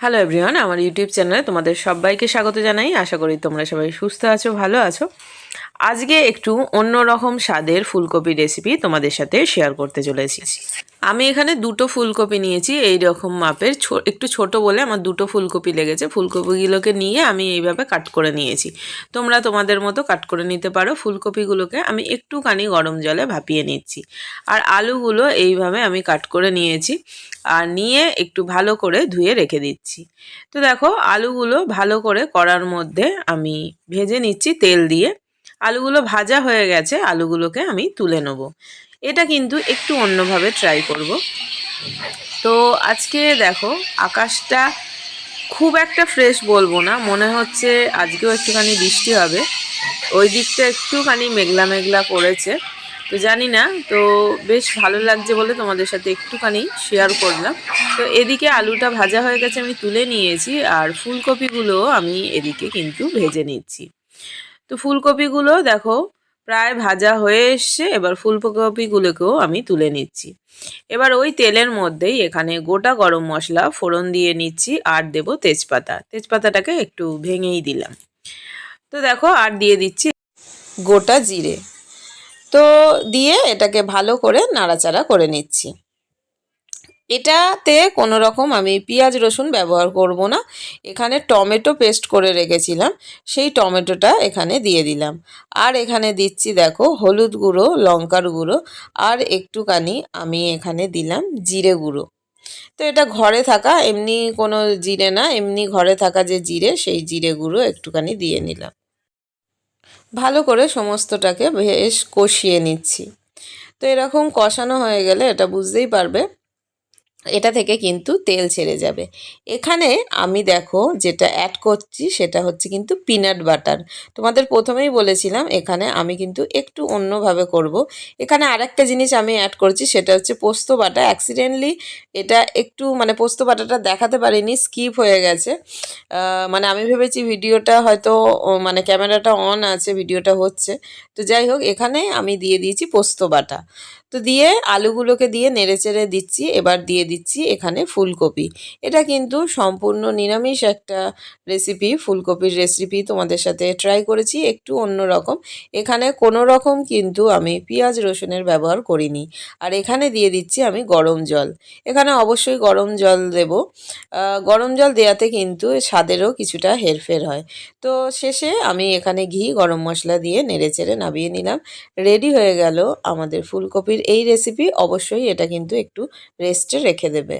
Hello everyone আমার YouTube চ্যানেলে তোমাদের সবাইকে স্বাগত জানাই। আশা করি তোমরা সবাই সুস্থ আছো, ভালো আছো। আজকে একটু অন্যরকম স্বাদের ফুলকপি রেসিপি তোমাদের সাথে শেয়ার করতে চলেছি। আমি এখানে দুটো ফুলকপি নিয়েছি এই রকম মাপের একটু ছোট বলে আমার দুটো ফুলকপি লেগেছে। ফুলকপিগুলোকে নিয়ে আমি এইভাবে কাট করে নিয়েছি। তোমরা তোমাদের মতো কাট করে নিতে পারো। ফুলকপিগুলোকে আমি একটুখানি গরম জলে ভাপিয়ে নিচ্ছি। আর আলুগুলো এইভাবে আমি কাট করে নিয়েছি। আর নিয়ে একটু ভালো করে ধুয়ে রেখে দিচ্ছি। তো দেখো, আলুগুলো ভালো করে কড়ার মধ্যে আমি ভেজে নিচ্ছি তেল দিয়ে। আলুগুলো ভাজা হয়ে গেছে, আলুগুলোকে আমি তুলে নেব। এটা কিন্তু একটু অন্যভাবে ট্রাই করব। তো আজকে দেখো, আকাশটা খুব একটা ফ্রেশ বলব না, মনে হচ্ছে আজকেও একটুখানি বৃষ্টি হবে। ওই দিকটা একটুখানি মেঘলা মেঘলা করেছে। তো জানি না, তো বেশ ভালো লাগছে বলে তোমাদের সাথে একটুখানি শেয়ার করলাম। তো এদিকে আলুটা ভাজা হয়ে গেছে, আমি তুলে নিয়েছি, আর ফুলকপিগুলো আমি এদিকে কিন্তু ভেজে নিচ্ছি। তো ফুলকপিগুলো দেখো প্রায় ভাজা হয়ে এসছে, এবার ফুলকপিগুলোকেও আমি তুলে নিচ্ছি। এবার ওই তেলের মধ্যেই এখানে গোটা গরম মশলা ফোড়ন দিয়ে নিচ্ছি আর দেব তেজপাতা। তেজপাতাটাকে একটু ভেঙেই দিলাম। তো দেখো আর দিয়ে দিচ্ছি গোটা জিরে। তো দিয়ে এটাকে ভালো করে নাড়াচাড়া করে নিচ্ছি। এটাতে কোনো রকম আমি পেঁয়াজ রসুন ব্যবহার করব না। এখানে টমেটো পেস্ট করে রেখেছিলাম, সেই টমেটোটা এখানে দিয়ে দিলাম। আর এখানে দিচ্ছি দেখো হলুদ গুঁড়ো, লঙ্কার গুঁড়ো, আর একটুখানি আমি এখানে দিলাম জিরে গুঁড়ো। তো এটা ঘরে থাকা, এমনি কোনো জিরে না, এমনি ঘরে থাকা যে জিরে, সেই জিরে গুঁড়ো একটুখানি দিয়ে নিলাম। ভালো করে সমস্তটাকে বেশ কষিয়ে নিচ্ছি। তো এরকম কষানো হয়ে গেলে এটা বুঝতেই পারবে এটা থেকে কিন্তু তেল ছেড়ে যাবে। এখানে আমি দেখো যেটা অ্যাড করছি সেটা হচ্ছে কিন্তু পিনাট বাটার তোমাদের প্রথমেই বলেছিলাম এখানে আমি কিন্তু একটু অন্যভাবে করব। এখানে আরেকটা জিনিস আমি অ্যাড করছি সেটা হচ্ছে পোস্ত বাটা। অ্যাক্সিডেন্টলি এটা একটু মানে পোস্ত বাটাটা দেখাতে পারিনি স্কিপ হয়ে গেছে। মানে আমি ভেবেছি ভিডিওটা হয়তো মানে ক্যামেরাটা অন আছে, ভিডিওটা হচ্ছে। তো যাই হোক, এখানে আমি দিয়ে দিয়েছি পোস্ত বাটা। তো দিয়ে আলুগুলোকে দিয়ে নেড়েচেড়ে দিচ্ছি, এবার দিয়ে দিচ্ছি এখানে ফুলকপি। এটা কিন্তু সম্পূর্ণ নিরামিষ একটা রেসিপি ফুলকপির রেসিপি তোমাদের সাথে ট্রাই করেছি, একটু অন্য রকম। এখানে কোনো রকম কিন্তু আমি পেঁয়াজ রসুনের ব্যবহার করিনি। আর এখানে দিয়ে দিচ্ছি আমি গরম জল। এখানে অবশ্যই গরম জল দেব। গরম জল দেওয়াতে কিন্তু স্বাদেরও কিছুটা হেরফের হয়। তো শেষে আমি এখানে ঘি, গরম মশলা দিয়ে নেড়েচেড়ে নামিয়ে নিলাম। রেডি হয়ে গেল আমাদের ফুলকপির এই রেসিপি অবশ্যই এটা কিন্তু একটু রেস্টে রেখে দেবে।